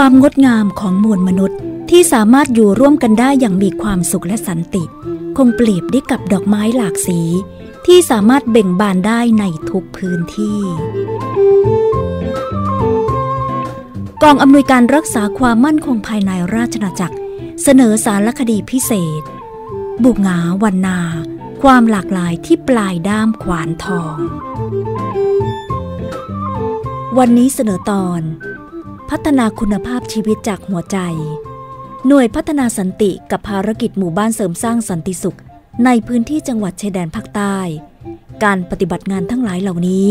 ความงดงามของมวลมนุษย์ที่สามารถอยู่ร่วมกันได้อย่างมีความสุขและสันติ คงเปรียบได้กับดอกไม้หลากสี ที่สามารถเบ่งบานได้ในทุกพื้นที่ กองอำนวยการรักษาความมั่นคงภายในราชนาจักร เสนอสารคดีพิเศษ บุกงาวันนา ความหลากหลายที่ปลายด้ามขวานทอง วันนี้เสนอตอน พัฒนาคุณภาพชีวิตจากหัวใจ หน่วยพัฒนาสันติกับภารกิจหมู่บ้านเสริมสร้างสันติสุข ในพื้นที่จังหวัดชายแดนภาคใต้ การปฏิบัติงานทั้งหลายเหล่านี้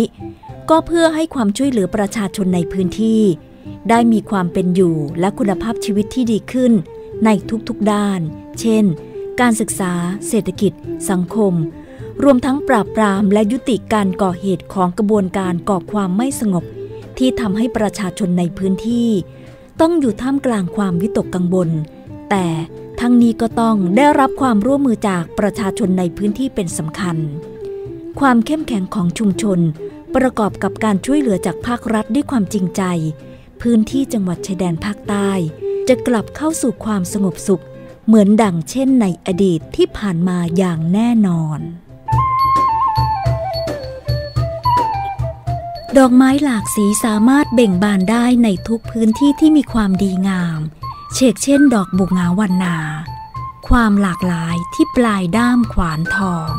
ก็เพื่อให้ความช่วยเหลือประชาชนในพื้นที่ ได้มีความเป็นอยู่และคุณภาพชีวิตที่ดีขึ้น ในทุกๆด้าน เช่น การศึกษา เศรษฐกิจ สังคม รวมทั้งปราบปรามและยุติการก่อเหตุของกระบวนการก่อความไม่สงบ ที่ทำให้ประชาชนในพื้นที่ ต้องอยู่ท่ามกลางความวิตกกังวล แต่ทั้งนี้ก็ต้องได้รับความร่วมมือจากประชาชนในพื้นที่เป็นสำคัญ ความเข้มแข็งของชุมชน ประกอบกับการช่วยเหลือจากภาครัฐด้วยความจริงใจ พื้นที่จังหวัดชายแดนภาคใต้ จะกลับเข้าสู่ความสงบสุข เหมือนดังเช่นในอดีตที่ผ่านมาอย่างแน่นอน ดอกไม้หลากสีสามารถเบ่งบานได้ในทุกพื้นที่ที่มีความดีงาม เชกเช่น ดอกบุกงาวันนา ความหลากหลายที่ปลายด้ามขวานทอง